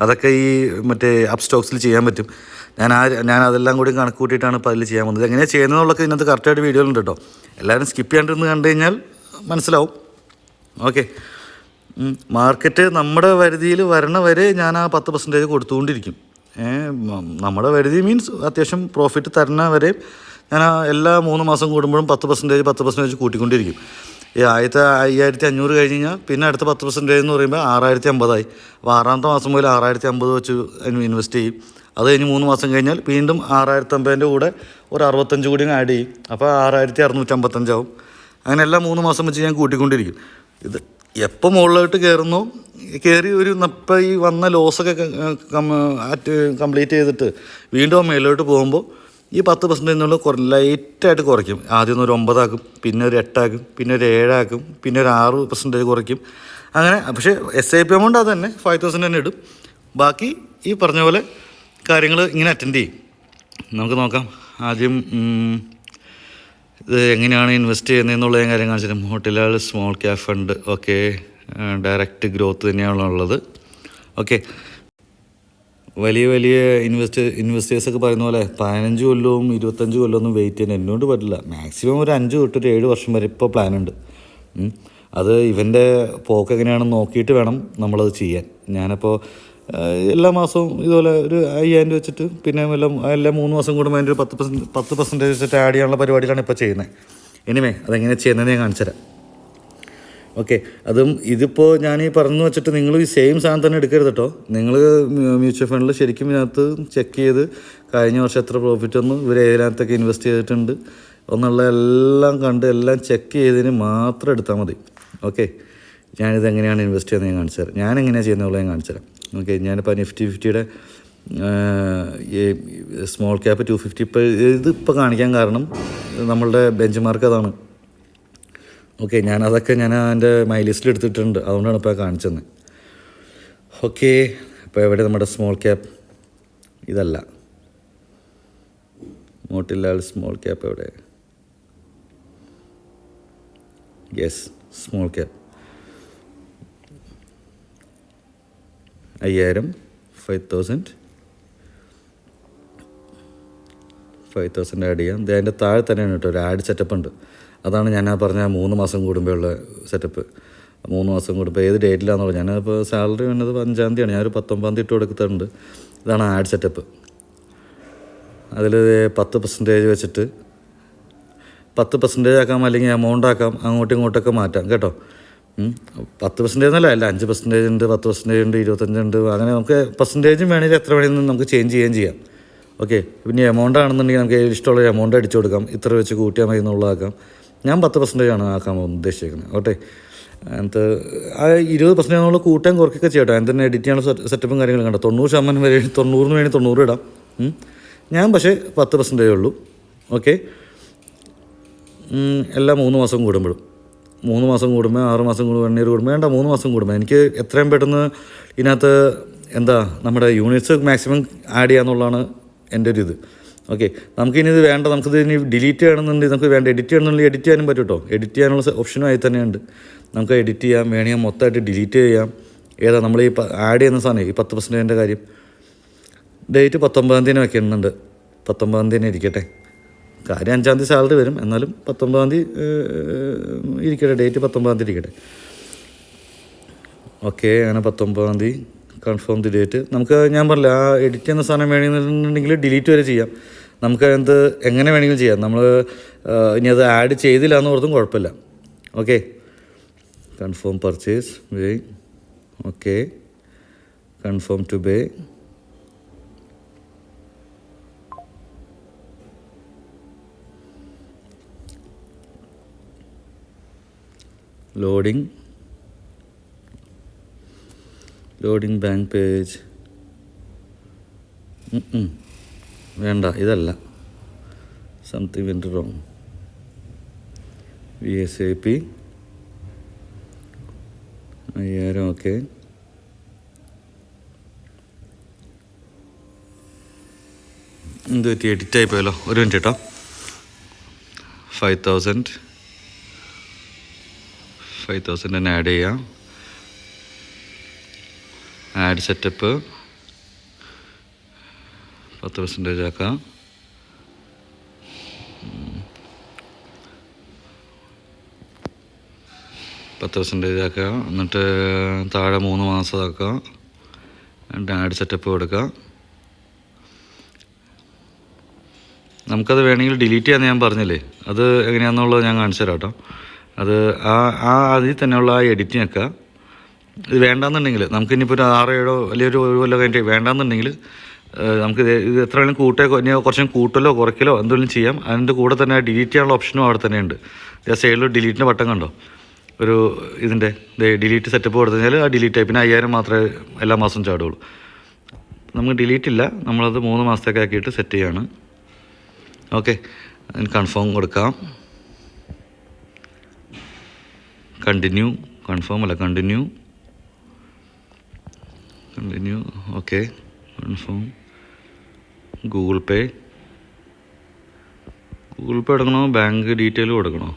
അതൊക്കെ ഈ മറ്റേ അപ്പ് സ്റ്റോക്സിൽ ചെയ്യാൻ പറ്റും. ഞാൻ ആ ഞാൻ അതെല്ലാം കൂടി കണക്ക് കൂട്ടിയിട്ടാണ് ഇപ്പോൾ അതിൽ ചെയ്യാൻ പോകുന്നത്. എങ്ങനെയാണ് ചെയ്യുന്നതെന്നുള്ളതൊക്കെ ഇതിനകത്ത് കറക്റ്റായിട്ട് വീഡിയോയിലുണ്ട് കേട്ടോ. എല്ലാവരും സ്കിപ്പ് ചെയ്യാണ്ടിരുന്ന് കണ്ടു കഴിഞ്ഞാൽ മനസ്സിലാവും. ഓക്കെ മാർക്കറ്റ് നമ്മുടെ വരുതിയിൽ വരണ വരെ ഞാൻ ആ പത്ത് പെർസെന്റേജ് കൊടുത്തുകൊണ്ടിരിക്കും. നമ്മുടെ വരുതി മീൻസ് അത്യാവശ്യം പ്രോഫിറ്റ് തരണ വരെ ഞാൻ ആ എല്ലാ മൂന്ന് മാസം കൂടുമ്പോഴും പത്ത് പെർസെന്റേജ് പത്ത് പെർസെന്റേജ് കൂട്ടിക്കൊണ്ടിരിക്കും. ഈ ആദ്യത്തെ അയ്യായിരത്തി അഞ്ഞൂറ് കഴിഞ്ഞ് കഴിഞ്ഞാൽ പിന്നെ അടുത്ത പത്ത് പെർസെന്റേജ് എന്ന് പറയുമ്പോൾ ആറായിരത്തി അമ്പതായി അപ്പോൾ ആറാമത്തെ മാസം മുതൽ ആറായിരത്തി അമ്പത് വെച്ച് ഇൻവെസ്റ്റ് ചെയ്യും. അത് കഴിഞ്ഞ് മൂന്ന് മാസം കഴിഞ്ഞാൽ വീണ്ടും ആറായിരത്തി അമ്പതിന്റെ കൂടെ ഒരു അറുപത്തഞ്ച് കൂടി ആഡ് ചെയ്യും. അപ്പോൾ ആറായിരത്തി അറുന്നൂറ്റമ്പത്തഞ്ചാവും അങ്ങനെ എല്ലാ മൂന്ന് മാസം വെച്ച് ഞാൻ കൂട്ടിക്കൊണ്ടിരിക്കും. ഇത് എപ്പോൾ മുകളിലോട്ട് കയറുന്നു കയറി ഒരു ഇപ്പം ഈ വന്ന ലോസൊക്കെ കംപ്ലീറ്റ് ചെയ്തിട്ട് വീണ്ടും മേലോട്ട് പോകുമ്പോൾ ഈ പത്ത് പെർസെന്റ് എന്നുള്ള കുറ ലൈറ്റായിട്ട് കുറയ്ക്കും. ആദ്യം ഒരു ഒമ്പതാക്കും പിന്നെ ഒരു എട്ടാക്കും പിന്നെ ഒരു ഏഴാക്കും പിന്നെ ഒരു ആറ് പെർസെന്റേജ് കുറയ്ക്കും. അങ്ങനെ പക്ഷേ എസ് ഐ പി എമൗണ്ട് അത് തന്നെ ഫൈവ് തൗസൻഡ് തന്നെ ഇടും. ബാക്കി ഈ പറഞ്ഞ പോലെ കാര്യങ്ങൾ ഇങ്ങനെ അറ്റൻഡ് ചെയ്യും. നമുക്ക് നോക്കാം. ആദ്യം ഇത് എങ്ങനെയാണ് ഇൻവെസ്റ്റ് ചെയ്യുന്നതെന്നുള്ള ഞാൻ കാര്യം കാണിച്ചു ഹോട്ടലുകൾ small cap fund okay direct growth തന്നെയാണ് ഉള്ളത്. ഓക്കെ വലിയ വലിയ ഇൻവെസ്റ്റ് ഇൻവെസ്റ്റേഴ്സൊക്കെ പറയുന്ന പോലെ പതിനഞ്ച് കൊല്ലവും ഇരുപത്തഞ്ച് കൊല്ലമൊന്നും വെയിറ്റ് ചെയ്യാൻ എന്നോട് പറ്റില്ല. മാക്സിമം ഒരു അഞ്ച് തൊട്ട് ഒരു ഏഴ് വർഷം വരെ ഇപ്പോൾ പ്ലാൻ ഉണ്ട്. അത് ഇവന്റെ പോക്ക് എങ്ങനെയാണെന്ന് നോക്കിയിട്ട് വേണം നമ്മളത് ചെയ്യാൻ. ഞാനപ്പോൾ എല്ലാ മാസവും ഇതുപോലെ ഒരു അയ്യായിരം രൂപ വെച്ചിട്ട് പിന്നെ എല്ലാം എല്ലാ മൂന്ന് മാസം കൂടുമ്പോൾ അതിന്റെ ഒരു പത്ത് പെർസെന്റ് പത്ത് പെർസെന്റേജ് വെച്ചിട്ട് ആഡ് ചെയ്യാനുള്ള പരിപാടികളാണ് ഇപ്പോൾ ചെയ്യുന്നത്. ഇനിമേ അതെങ്ങനെ ചെയ്യുന്നതെന്ന് ഞാൻ കാണിച്ചു തരാം ഓക്കെ അതും ഇതിപ്പോൾ ഞാൻ ഈ പറഞ്ഞു വെച്ചിട്ട് നിങ്ങൾ ഈ സെയിം സാധനം തന്നെ എടുക്കരുത് കേട്ടോ. നിങ്ങൾ മ്യൂച്വൽ ഫണ്ടിൽ ശരിക്കും ഇതിനകത്ത് ചെക്ക് ചെയ്ത് കഴിഞ്ഞ വർഷം എത്ര പ്രോഫിറ്റ് ഒന്നും ഇവർ ഏതിനകത്തൊക്കെ ഇൻവെസ്റ്റ് ചെയ്തിട്ടുണ്ട് എന്നുള്ള എല്ലാം കണ്ട് എല്ലാം ചെക്ക് ചെയ്തതിന് മാത്രം എടുത്താൽ മതി. ഓക്കെ ഞാനിത് എങ്ങനെയാണ് ഇൻവെസ്റ്റ് ചെയ്യുന്നത് ഞാൻ കാണിച്ചു തരാം ഞാൻ എങ്ങനെയാണ് ചെയ്യുന്നത് ഞാൻ കാണിച്ചു തരാം ഓക്കെ ഞാനിപ്പോൾ നിഫ്റ്റി ഫിഫ്റ്റിയുടെ സ്മോൾ ക്യാപ്പ് ടു ഫിഫ്റ്റി ഇപ്പോൾ ഇതിപ്പോൾ കാണിക്കാൻ കാരണം നമ്മളുടെ ബെഞ്ച് മാർക്ക് അതാണ്. ഓക്കെ ഞാൻ അതൊക്കെ ഞാൻ എന്റെ മൈ ലിസ്റ്റിൽ എടുത്തിട്ടുണ്ട്. അതുകൊണ്ടാണ് ഇപ്പോൾ കാണിച്ചത്. ഓക്കെ അപ്പോൾ എവിടെ നമ്മുടെ സ്മോൾ ക്യാപ്പ് ഇതല്ല. മോട്ടിലാൽ സ്മോൾ ക്യാപ്പ് എവിടെ? യെസ് സ്മോൾ ക്യാപ്പ് അയ്യായിരം five thousand five thousand add ചെയ്യാം. അതിന്റെ താഴെ തന്നെയാണ് കേട്ടോ ഒരു ആഡ് സെറ്റപ്പ് ഉണ്ട്. അതാണ് ഞാൻ ആ പറഞ്ഞ മൂന്ന് മാസം കൂടുമ്പോഴുള്ള സെറ്റപ്പ് മൂന്ന് മാസം കൂടുമ്പോൾ ഏത് ഡേറ്റിലാണെന്നുള്ളത് ഞാനിപ്പോൾ സാലറി വേണ്ടത് അഞ്ചാം തീയതിയാണ്. ഞാനൊരു പത്തൊമ്പതാം തീയതി ഇട്ട് കൊടുക്കുന്നുണ്ട് ഇതാണ് ആഡ് സെറ്റപ്പ് അതിൽ പത്ത് പെർസെന്റേജ് വെച്ചിട്ട് പത്ത് പെർസെന്റേജ് ആക്കാം അല്ലെങ്കിൽ എമൗണ്ട് ആക്കാം അങ്ങോട്ടും ഇങ്ങോട്ടൊക്കെ മാറ്റാം. കേട്ടോ. പത്ത് പെർസെന്റേജ് എന്നല്ല അല്ല അഞ്ച് പെർസെന്റേജ് ഉണ്ട് പത്ത് പെർസെന്റേജ് ഉണ്ട് ഇരുപത്തഞ്ചുണ്ട് അങ്ങനെ നമുക്ക് പെർസെന്റേജും വേണമെങ്കിൽ എത്ര വേണമെങ്കിലും നമുക്ക് ചേഞ്ച് ചെയ്യുകയും ചെയ്യാം. ഓക്കെ പിന്നെ എമൗണ്ട് ആണെന്നുണ്ടെങ്കിൽ നമുക്ക് ഇഷ്ടമുള്ള എമൗണ്ട് അടിച്ചു കൊടുക്കാം. ഇത്ര വെച്ച് കൂട്ടിയാൽ മതി എന്നുള്ളതാക്കാം. ഞാൻ പത്ത് പെർസെന്റേജ് ആണ് ആക്കാൻ ഉദ്ദേശിക്കുന്നത് ഓട്ടെ അങ്ങനത്തെ ആ ഇരുപത് പെർസെന്റേജ് നമ്മൾ കൂട്ടാൻ കുറയ്ക്കൊക്കെ ചെയ്യട്ടോ അതിന് തന്നെ എഡിറ്റ് ചെയ്യാനുള്ള സെറ്റപ്പും കാര്യങ്ങളും കണ്ടോ? തൊണ്ണൂറ് ശതമാനം വരെ തൊണ്ണൂറിന് വേണ്ടി തൊണ്ണൂറ് ഇടാം. ഞാൻ പക്ഷേ പത്ത് പെർസെന്റേജ് ഉള്ളൂ. ഓക്കെ എല്ലാ മൂന്ന് മാസം കൂടുമ്പോഴും. മൂന്ന് മാസം കൂടുമ്പോൾ ആറ് മാസം കൂടുമ്പോൾ വൺ ഇയർ കൂടുമ്പോൾ വേണ്ട മൂന്ന് മാസം കൂടുമ്പോൾ എനിക്ക് എത്രയും പെട്ടെന്ന് ഇതിനകത്ത് എന്താ നമ്മുടെ യൂണിറ്റ്സ് മാക്സിമം ആഡ് ചെയ്യാന്നുള്ളതാണ് എന്റെ ഒരു ഇത്. ഓക്കെ നമുക്കിനി ഇത് വേണ്ട നമുക്കിത് ഇനി ഡിലീറ്റ് ചെയ്യണമെന്നുണ്ടെങ്കിൽ നമുക്ക് വേണ്ട. എഡിറ്റ് ചെയ്യണമെന്നുണ്ടെങ്കിൽ എഡിറ്റ് ചെയ്യാനും പറ്റും കേട്ടോ എഡിറ്റ് ചെയ്യാനുള്ള ഓപ്ഷനും ആയി തന്നെയുണ്ട് നമുക്ക് എഡിറ്റ് ചെയ്യാം വേണമെങ്കിൽ മൊത്തമായിട്ട് ഡിലീറ്റ് ചെയ്യാം. ഏതാ നമ്മൾ ഈ ആഡ് ചെയ്യുന്ന സാധനം ഈ പത്ത് പെർസെന്റേജിന്റെ കാര്യം. ഡേറ്റ് പത്തൊമ്പതാം തീയതി വെക്കുന്നുണ്ട്. പത്തൊമ്പതാം തീയതി ഇരിക്കട്ടെ. കാര്യം അഞ്ചാം തീയതി സാലറി വരും. എന്നാലും പത്തൊമ്പതാം തീയതി ഇരിക്കട്ടെ. ഡേറ്റ് പത്തൊമ്പതാം തീയതി ഇരിക്കട്ടെ. ഓക്കെ അങ്ങനെ പത്തൊമ്പതാം തീയതി കൺഫേം ദി ഡേറ്റ് നമുക്ക് ഞാൻ പറഞ്ഞില്ല ആ എഡിറ്റ് ചെയ്യുന്ന സാധനം വേണമെന്നുണ്ടെങ്കിൽ ഡിലീറ്റ് വരെ ചെയ്യാം. നമുക്ക് എന്ത് എങ്ങനെ വേണമെങ്കിലും ചെയ്യാം. നമ്മൾ ഇനി അത് ആഡ് ചെയ്തില്ല എന്ന് ഓർത്തും കുഴപ്പമില്ല. Okay confirm purchase way okay confirm to pay loading loading bank page വേണ്ട ഇതല്ല. Something went wrong V S A P അയ്യായിരം ഓക്കെ എന്ത് പറ്റി? എഡിറ്റ് ആയി പോയല്ലോ. ഒരു മിനിറ്റ് കേട്ടോ ഫൈവ് തൗസൻഡ് ഫൈവ് തൗസൻഡ് തന്നെ ആഡ് ചെയ്യാം. ആഡ് സെറ്റപ്പ് പത്ത് പെർസെന്റേജ് ആക്കാം. പത്ത് പെർസെന്റേജ് ആക്കുക എന്നിട്ട് താഴെ മൂന്ന് മാസം ആക്കുക എന്നിട്ട് ആഡ് സെറ്റപ്പ് കൊടുക്കുക നമുക്കത് വേണമെങ്കിൽ ഡിലീറ്റ് ചെയ്യാമെന്ന് ഞാൻ പറഞ്ഞില്ലേ? അത് എങ്ങനെയാണെന്നുള്ളത് ഞാൻ കാണിച്ചു തരാം കേട്ടോ. അത് ആ ആ അതിൽ തന്നെയുള്ള ആ എഡിറ്റിംഗ് ഒക്കെ ഇത് വേണ്ടാന്നുണ്ടെങ്കിൽ നമുക്ക് ഇനിയിപ്പോൾ ഒരു ആറ് ഏഴോ അല്ലെങ്കിൽ ഒരു ഒരു കൊല്ലം കഴിഞ്ഞിട്ട് വേണ്ടാന്നുണ്ടെങ്കിൽ നമുക്ക് ഇത് ഇത് എത്ര വേണമെങ്കിലും കൂട്ടേ ഇനി കുറച്ചും കൂട്ടലോ കുറയ്ക്കലോ എന്തെങ്കിലും ചെയ്യാം. അതിന്റെ കൂടെ തന്നെ ഡിലീറ്റ് ചെയ്യാനുള്ള ഓപ്ഷനും അവിടെ തന്നെ ഉണ്ട് സൈഡിൽ ഡിലീറ്റിന്റെ ബട്ടൺ കണ്ടോ? ഒരു ഇതിന്റെ ഡിലീറ്റ് സെറ്റപ്പ് കൊടുത്തു കഴിഞ്ഞാൽ ആ ഡിലീറ്റ് ആയി പിന്നെ അയ്യായിരം മാത്രമേ എല്ലാ മാസവും ചാടുകയുള്ളൂ നമുക്ക് ഡിലീറ്റ് ഇല്ല. നമ്മളത് മൂന്ന് മാസത്തേക്ക് ആക്കിയിട്ട് സെറ്റ് ചെയ്യാണ്. ഓക്കെ കൺഫേം കൊടുക്കാം. കണ്ടിന്യൂ കൺഫേം അല്ല continue continue okay confirm Google pay Google pay എടുക്കണോ? ബാങ്ക് ഡീറ്റെയിൽ കൊടുക്കണോ?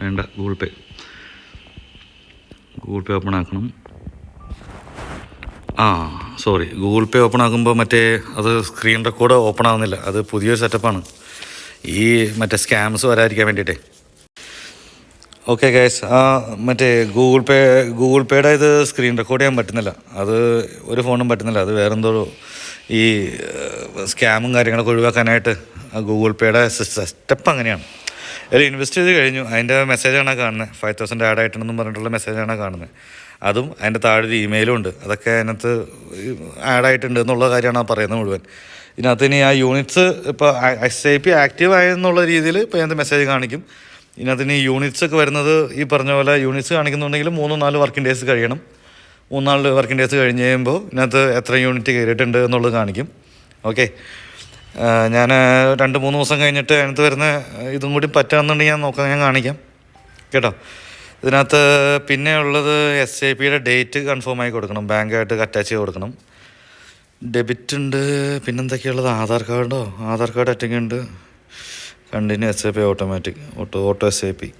വേണ്ട. Google pay Google pay open ആക്കണം. ആ സോറി ഗൂഗിൾ പേ ഓപ്പൺ ആക്കുമ്പോൾ മറ്റേ അത് സ്ക്രീൻ റെക്കോർഡ് ഓപ്പൺ ആവുന്നില്ല. അത് പുതിയൊരു സെറ്റപ്പാണ് ഈ മറ്റേ സ്കാംസ് വരാതിരിക്കാൻ വേണ്ടിയിട്ടേ. ഓക്കെ ഗൈസ് ആ മറ്റേ ഗൂഗിൾ പേ ഗൂഗിൾ പേയുടെ ഇത് സ്ക്രീൻ റെക്കോർഡ് ചെയ്യാൻ പറ്റുന്നില്ല. അത് ഒരു ഫോണും പറ്റുന്നില്ല. അത് വേറെന്തോ ഈ സ്കാമും കാര്യങ്ങളൊക്കെ ഒഴിവാക്കാനായിട്ട് ഗൂഗിൾ പേയുടെ സ്റ്റെപ്പ് അങ്ങനെയാണ്. അതിൽ ഇൻവെസ്റ്റ് ചെയ്ത് കഴിഞ്ഞു. അതിന്റെ മെസ്സേജാണ് കാണുന്നത് ഫൈവ് തൗസൻഡ് ആഡ് ആയിട്ടുണ്ടെന്നും പറഞ്ഞിട്ടുള്ള മെസ്സേജാണ് കാണുന്നത് അതും അതിന്റെ താഴെ ഒരു ഇമെയിലും ഉണ്ട്. അതൊക്കെ അതിനകത്ത് ആഡ് ആയിട്ടുണ്ട് എന്നുള്ള കാര്യമാണ് പറയുന്നത് മുഴുവൻ. ഇതിനകത്ത് ഇനി ആ യൂണിറ്റ്സ് ഇപ്പോൾ എസ് ഐ പി ആക്റ്റീവ് ആയെന്നുള്ള രീതിയിൽ ഇപ്പോൾ അതിനകത്ത് മെസ്സേജ് കാണിക്കും. ഇതിനകത്ത് ഇനി യൂണിറ്റ്സ് ഒക്കെ വരുന്നത് ഈ പറഞ്ഞ പോലെ യൂണിറ്റ്സ് കാണിക്കുന്നുണ്ടെങ്കിൽ മൂന്നോ നാല് വർക്കിംഗ് ഡേയ്സ് കഴിയണം. മൂന്നാൽ വർക്കിംഗ് ഡേയ്സ് കഴിഞ്ഞ് കഴിയുമ്പോൾ ഇതിനകത്ത് എത്ര യൂണിറ്റ് കയറിയിട്ടുണ്ട് എന്നുള്ളത് കാണിക്കും. ഓക്കെ ഞാൻ രണ്ട് മൂന്ന് ദിവസം കഴിഞ്ഞിട്ട് അതിനകത്ത് വരുന്ന ഇതും കൂടി പറ്റാമെന്നുണ്ടെങ്കിൽ ഞാൻ നോക്കാം ഞാൻ കാണിക്കാം. കേട്ടോ? ഇതിനകത്ത് പിന്നെ ഉള്ളത് എസ് ഐ പിയുടെ ഡേറ്റ് കൺഫേം ആയി കൊടുക്കണം. ബാങ്കായിട്ട് അറ്റാച്ച് ചെയ്ത് കൊടുക്കണം. ഡെബിറ്റ് ഉണ്ട്. പിന്നെന്തൊക്കെയുള്ളത് ആധാർ കാർഡോ ആധാർ കാർഡ് അറ്റൊക്കെ ഉണ്ട് continue S A P automatic auto auto S A P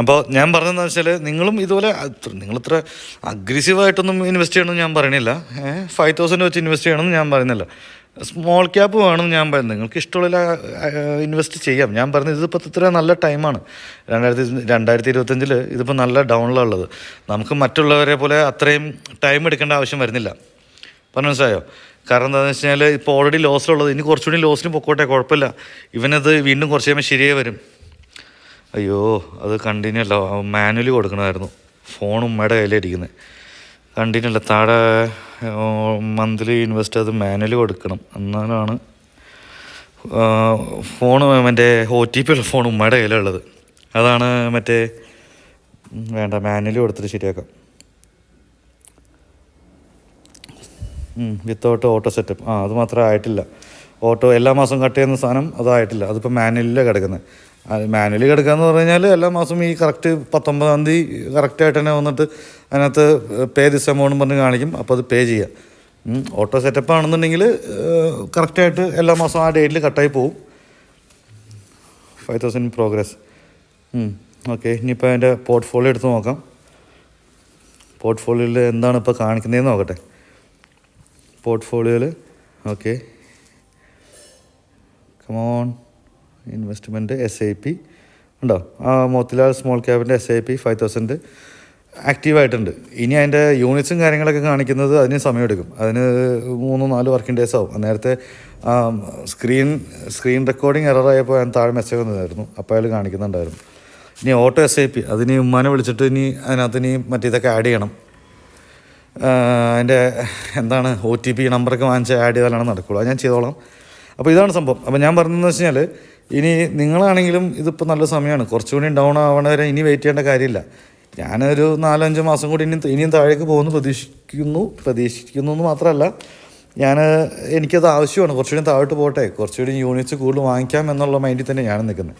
അപ്പോൾ ഞാൻ പറഞ്ഞതെന്ന് വെച്ചാൽ നിങ്ങളും ഇതുപോലെ നിങ്ങളിത്ര അഗ്രസീവായിട്ടൊന്നും ഇൻവെസ്റ്റ് ചെയ്യണമെന്ന് ഞാൻ പറയണില്ല ഫൈവ് തൗസൻഡ് വെച്ച് ഇൻവെസ്റ്റ് ചെയ്യണമെന്ന് ഞാൻ പറയുന്നില്ല. സ്മോൾ ക്യാപ്പ് വേണം ഞാൻ പറയുന്നത് നിങ്ങൾക്ക് ഇഷ്ടമുള്ള ഇൻവെസ്റ്റ് ചെയ്യാം. ഞാൻ പറഞ്ഞത് ഇതിപ്പോൾ ഇത്ര നല്ല ടൈമാണ് രണ്ടായിരത്തി രണ്ടായിരത്തി ഇരുപത്തഞ്ചിൽ ഇതിപ്പോൾ നല്ല ഡൗണിലുള്ളത് നമുക്ക് മറ്റുള്ളവരെ പോലെ അത്രയും ടൈം എടുക്കേണ്ട ആവശ്യം വരുന്നില്ല. മനസ്സിലായോ? കാരണം എന്താണെന്ന് വെച്ച് കഴിഞ്ഞാൽ ഇപ്പോൾ ഓൾറെഡി ലോസിലുള്ളത് ഇനി കുറച്ചുകൂടി ലോസിന് പൊക്കോട്ടെ കുഴപ്പമില്ല. ഇവനത് വീണ്ടും കുറച്ച് കഴിയുമ്പോൾ ശരിയായി വരും. അയ്യോ അത് കണ്ടിന്യൂ അല്ല. മാനുവലി കൊടുക്കണമായിരുന്നു. ഫോൺ ഉമ്മയുടെ കയ്യിലിരിക്കുന്നത് കണ്ടിന്യൂ അല്ല. താഴെ മന്ത്ലി ഇൻവെസ്റ്റ് അത് മാനുവലി കൊടുക്കണം. എന്നാലാണ് ഫോൺ മറ്റേ ഒ ടി പി ഉള്ള ഫോൺ ഉമ്മയുടെ കയ്യിലുള്ളത്. അതാണ് മറ്റേ വേണ്ട. മാനുവലി കൊടുത്തിട്ട് ശരിയാക്കാം. Without auto setup. ആ അത് മാത്രമേ ആയിട്ടില്ല. ഓട്ടോ എല്ലാ മാസവും കട്ട് ചെയ്യുന്ന സാധനം അതായിട്ടില്ല. അതിപ്പോൾ മാനുവലിലാണ് കിടക്കുന്നത് മാനുവലി കിടക്കുക എന്ന് പറഞ്ഞു കഴിഞ്ഞാൽ എല്ലാ മാസവും ഈ കറക്റ്റ് പത്തൊമ്പതാം തീയതി കറക്റ്റായിട്ട് തന്നെ വന്നിട്ട് അതിനകത്ത് പേ ദിസ് എമൗണ്ടും പറഞ്ഞ് കാണിക്കും. അപ്പോൾ അത് പേ ചെയ്യാം. ഓട്ടോ സെറ്റപ്പ് ആണെന്നുണ്ടെങ്കിൽ കറക്റ്റായിട്ട് എല്ലാ മാസവും ആ ഡേറ്റിൽ കട്ടായി പോവും. Five thousand progress. ഓക്കെ. ഇനിയിപ്പോൾ അതിന്റെ പോർട്ട്ഫോളിയോ എടുത്ത് നോക്കാം. പോർട്ട്ഫോളിയോയിൽ എന്താണ് ഇപ്പോൾ കാണിക്കുന്നതെന്ന് നോക്കട്ടെ. പോർട്ട്ഫോളിയോയിൽ okay come on investment S I P ഉണ്ടോ? ആ Motilal small ക്യാബിന്റെ S I P five thousand ആക്റ്റീവായിട്ടുണ്ട് ഇനി അതിന്റെ യൂണിറ്റ്സും കാര്യങ്ങളൊക്കെ കാണിക്കുന്നത് അതിന് സമയമെടുക്കും. അതിന് മൂന്നോ നാലോ വർക്കിംഗ് ഡേയ്സ് ആവും. നേരത്തെ സ്ക്രീൻ സ്ക്രീൻ റെക്കോർഡിങ് എററായപ്പോൾ ഞാൻ താഴെ മെസ്സേജ് വന്നതായിരുന്നു അപ്പോൾ അയാൾ കാണിക്കുന്നുണ്ടായിരുന്നു. ഇനി ഓട്ടോ എസ് ഐ പി അതിന് ഉമ്മാനെ വിളിച്ചിട്ട് ഇനി അതിനകത്ത് ഇനി മറ്റേ ഇതൊക്കെ ആഡ് ചെയ്യണം. അതിന്റെ എന്താണ് ഒ ടി പി നമ്പറൊക്കെ വാങ്ങിച്ച് ആഡ് ചെയ്താലാണ് നടക്കുള്ളൂ. അത് ഞാൻ ചെയ്തോളാം. അപ്പോൾ ഇതാണ് സംഭവം. അപ്പോൾ ഞാൻ പറഞ്ഞതെന്ന് വെച്ച് കഴിഞ്ഞാൽ ഇനി നിങ്ങളാണെങ്കിലും ഇതിപ്പോൾ നല്ല സമയമാണ്. കുറച്ചുകൂടി ഡൗൺ ആവണ വരെ ഇനി വെയിറ്റ് ചെയ്യേണ്ട കാര്യമില്ല. ഞാനൊരു നാലഞ്ച് മാസം കൂടി ഇനി ഇനിയും താഴേക്ക് പോകുന്നു പ്രതീക്ഷിക്കുന്നു പ്രതീക്ഷിക്കുന്നു എന്ന് മാത്രമല്ല ഞാൻ എനിക്കത് ആവശ്യമാണ്. കുറച്ചുകൂടി താഴോട്ട് പോട്ടെ. കുറച്ചുകൂടി യൂണിറ്റ്സ് കൂടുതൽ വാങ്ങിക്കാം എന്നുള്ള മൈൻഡിൽ തന്നെ ഞാൻ നിൽക്കുന്നത്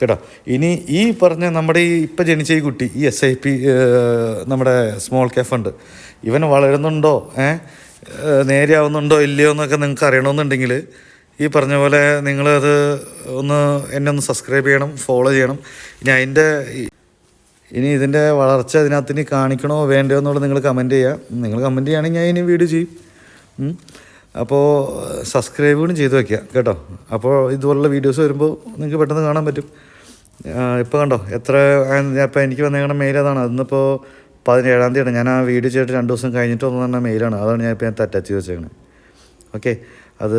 കേട്ടോ? ഇനി ഈ പറഞ്ഞ നമ്മുടെ ഈ ഇപ്പം ജനിച്ച ഈ കുട്ടി ഈ എസ് ഐ പി നമ്മുടെ സ്മോൾ കെ ഫണ്ട് ഇവൻ വളരുന്നുണ്ടോ? ഏ? നേരെയാവുന്നുണ്ടോ? ഇല്ലയോ എന്നൊക്കെ നിങ്ങൾക്ക് അറിയണമെന്നുണ്ടെങ്കിൽ ഈ പറഞ്ഞ പോലെ നിങ്ങളത് ഒന്ന് എന്നെ ഒന്ന് സബ്സ്ക്രൈബ് ചെയ്യണം ഫോളോ ചെയ്യണം. ഇനി അതിന്റെ ഇനി ഇതിന്റെ വളർച്ച അതിനകത്ത് ഇനി കാണിക്കണോ വേണ്ടയോ എന്നുള്ളത് നിങ്ങൾ കമന്റ് ചെയ്യുക. നിങ്ങൾ കമന്റ് ചെയ്യുകയാണെങ്കിൽ ഞാൻ ഇനി വീഡിയോ ചെയ്യും. അപ്പോൾ സബ്സ്ക്രൈബ് കൂടി ചെയ്ത് വയ്ക്കുക കേട്ടോ. അപ്പോൾ ഇതുപോലുള്ള വീഡിയോസ് വരുമ്പോൾ നിങ്ങൾക്ക് പെട്ടെന്ന് കാണാൻ പറ്റും. ഇപ്പോൾ കണ്ടോ എത്ര അപ്പം എനിക്ക് വന്നേക്കണ മെയിൽ അതാണ്. അതിന്നിപ്പോൾ പതിനേഴാം തീയതിയാണ്. ഞാൻ ആ വീഡിയോ ചെയ്തിട്ട് രണ്ട് ദിവസം കഴിഞ്ഞിട്ട് വന്നു പറഞ്ഞ മെയിലാണ്. അതാണ് ഞാൻ ഇപ്പോൾ ഞാൻ അറ്റാച്ച് ചെയ്ത് വെച്ചേക്കണേ. ഓക്കെ. അത്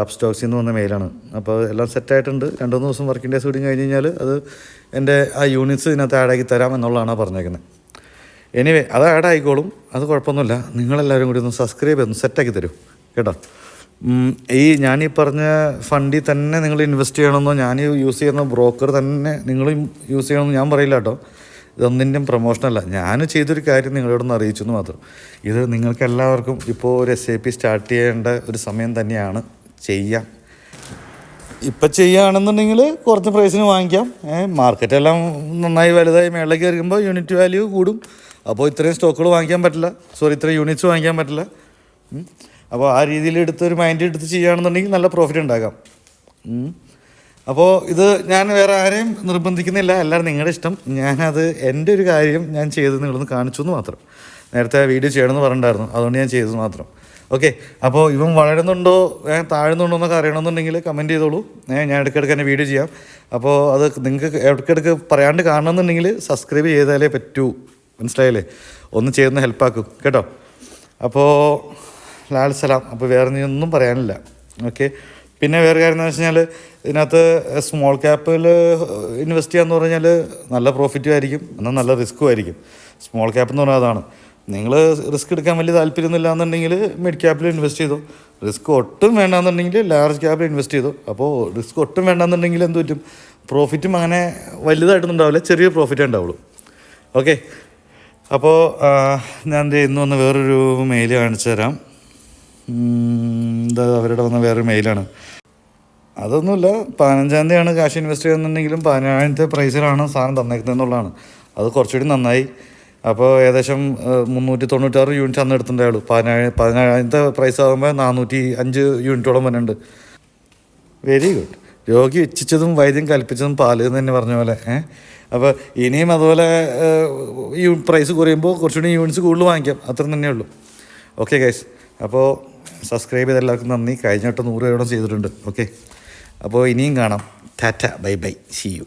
അപ്സ്റ്റോക്സിൽ നിന്ന് വന്ന മെയിലാണ്. അപ്പോൾ എല്ലാം സെറ്റായിട്ടുണ്ട് രണ്ട് മൂന്ന് ദിവസം വർക്കിംഗ് ഡേയ്സ് കൂടി കഴിഞ്ഞ് കഴിഞ്ഞാൽ അത് എന്റെ ആ യൂണിറ്റ്സ് ഇതിനകത്ത് ആഡാക്കി തരാം എന്നുള്ളതാണ് പറഞ്ഞേക്കുന്നത്. എനിവേ അത് ആഡ് ആയിക്കോളും. അത് കുഴപ്പമൊന്നുമില്ല. നിങ്ങളെല്ലാവരും കൂടി ഒന്ന് സബ്സ്ക്രൈബ് ചെയ്തൊന്ന് സെറ്റാക്കി തരും. കേട്ടോ? ഈ ഞാൻ ഈ പറഞ്ഞ ഫണ്ടിൽ തന്നെ നിങ്ങൾ ഇൻവെസ്റ്റ് ചെയ്യണമെന്നോ ഞാൻ യൂസ് ചെയ്യുന്ന ബ്രോക്കർ തന്നെ നിങ്ങളും യൂസ് ചെയ്യണമെന്ന് ഞാൻ പറയില്ല കേട്ടോ. ഇതൊന്നിന്റെയും പ്രൊമോഷനല്ല ഞാൻ ചെയ്തൊരു കാര്യം നിങ്ങളോടൊന്ന് അറിയിച്ചു എന്ന് മാത്രം. ഇത് നിങ്ങൾക്ക് എല്ലാവർക്കും ഇപ്പോൾ ഒരു എസ് ഐ പി സ്റ്റാർട്ട് ചെയ്യേണ്ട ഒരു സമയം തന്നെയാണ്. ചെയ്യാം. ഇപ്പം ചെയ്യുകയാണെന്നുണ്ടെങ്കിൽ കുറച്ച് പ്രൈസിന് വാങ്ങിക്കാം. മാർക്കറ്റെല്ലാം നന്നായി വലുതായി മേളിലേക്ക് കയറുമ്പോൾ യൂണിറ്റ് വാല്യൂ കൂടും. അപ്പോൾ ഇത്രയും സ്റ്റോക്കുകൾ വാങ്ങിക്കാൻ പറ്റില്ല. സോറി ഇത്രയും യൂണിറ്റ്സ് വാങ്ങിക്കാൻ പറ്റില്ല. അപ്പോൾ ആ രീതിയിൽ എടുത്ത് ഒരു മൈൻഡ് എടുത്ത് ചെയ്യുകയാണെന്നുണ്ടെങ്കിൽ നല്ല പ്രോഫിറ്റ് ഉണ്ടാക്കാം ഉം. അപ്പോൾ ഇത് ഞാൻ വേറെ ആരെയും നിർബന്ധിക്കുന്നില്ല. എല്ലാവരും നിങ്ങളുടെ ഇഷ്ടം. ഞാനത് എന്റെ ഒരു കാര്യം ഞാൻ ചെയ്ത് നിങ്ങളൊന്ന് കാണിച്ചു എന്ന് മാത്രം. നേരത്തെ വീഡിയോ ചെയ്യണമെന്ന് പറഞ്ഞിട്ടുണ്ടായിരുന്നു. അതുകൊണ്ട് ഞാൻ ചെയ്തത് മാത്രം. ഓക്കെ. അപ്പോൾ ഇവൻ വളരുന്നുണ്ടോ? താഴുന്നുണ്ടോ എന്നൊക്കെ അറിയണമെന്നുണ്ടെങ്കിൽ കമന്റ് ചെയ്തോളൂ. ഞാൻ ഇടയ്ക്കിടയ്ക്ക് തന്നെ വീഡിയോ ചെയ്യാം. അപ്പോൾ അത് നിങ്ങൾക്ക് ഇടയ്ക്കിടയ്ക്ക് പറയാണ്ട് കാണണമെന്നുണ്ടെങ്കിൽ സബ്സ്ക്രൈബ് ചെയ്താലേ പറ്റൂ. മനസ്സിലായല്ലേ? ഒന്ന് ചെയ്യുന്ന ഹെൽപ്പാക്കും കേട്ടോ? അപ്പോൾ ലാൽ സലാം. അപ്പോൾ വേറെ ഒന്നും പറയാനില്ല. ഓക്കെ. പിന്നെ വേറെ കാര്യം എന്ന് വെച്ച് കഴിഞ്ഞാൽ ഇതിനകത്ത് സ്മോൾ ക്യാപ്പിൽ ഇൻവെസ്റ്റ് ചെയ്യാന്ന് പറഞ്ഞാൽ നല്ല പ്രോഫിറ്റും ആയിരിക്കും എന്നാൽ നല്ല റിസ്ക്കും ആയിരിക്കും. സ്മോൾ ക്യാപ്പ് എന്ന് പറഞ്ഞാൽ അതാണ്. നിങ്ങൾ റിസ്ക് എടുക്കാൻ വലിയ താല്പര്യമൊന്നുമില്ല എന്നുണ്ടെങ്കിൽ മിഡ് ക്യാപ്പിൽ ഇൻവെസ്റ്റ് ചെയ്തു. റിസ്ക് ഒട്ടും വേണ്ടാന്നുണ്ടെങ്കിൽ ലാർജ് ക്യാപ്പിൽ ഇൻവെസ്റ്റ് ചെയ്തു. അപ്പോൾ റിസ്ക് ഒട്ടും വേണ്ടാന്നുണ്ടെങ്കിൽ എന്ത് പറ്റും? പ്രോഫിറ്റും അങ്ങനെ വലുതായിട്ടൊന്നും ഉണ്ടാവില്ല ചെറിയ പ്രോഫിറ്റേ ഉണ്ടാവുള്ളൂ. ഓക്കെ അപ്പോൾ ഞാൻ എന്ത് ഇന്ന് വന്ന് വേറൊരു മെയിൽ കാണിച്ചു തരാം. അവരുടെ വന്ന വേറൊരു മെയിലാണ് അതൊന്നുമില്ല. പതിനഞ്ചാം തീയതിയാണ് കാശ് ഇൻവെസ്റ്റ് ചെയ്യുന്നുണ്ടെങ്കിലും പതിനേഴാമത്തെ പ്രൈസിലാണ് സാധനം തന്നേക്കുന്നത് എന്നുള്ളതാണ് അത് കുറച്ചുകൂടി നന്നായി. അപ്പോൾ ഏകദേശം മുന്നൂറ്റി തൊണ്ണൂറ്റാറ് യൂണിറ്റ് അന്ന് എടുത്തിട്ടുണ്ടായുള്ളൂ. പതിനേഴ് പതിനേഴാമത്തെ പ്രൈസ് ആകുമ്പോൾ നാനൂറ്റി അഞ്ച് യൂണിറ്റോളം വരുന്നുണ്ട് വെരി ഗുഡ് രോഗി ഇച്ഛിച്ചതും വൈദ്യം കൽപ്പിച്ചതും പാൽ എന്ന് തന്നെ പറഞ്ഞ പോലെ അപ്പോൾ ഇനിയും അതുപോലെ ഈ പ്രൈസ് കുറയുമ്പോൾ കുറച്ചുകൂടി യൂണിറ്റ്സ് കൂടുതൽ വാങ്ങിക്കാം. അത്ര തന്നെ ഉള്ളൂ. ഓക്കെ ഗൈസ് അപ്പോൾ സബ്സ്ക്രൈബ് ചെയ്ത എല്ലാവർക്കും നന്ദി. കഴിഞ്ഞ വട്ടം നൂറ് രൂപയോളം ചെയ്തിട്ടുണ്ട്. ഓക്കെ അപ്പോൾ ഇനിയും കാണാം. Tata bye bye. See you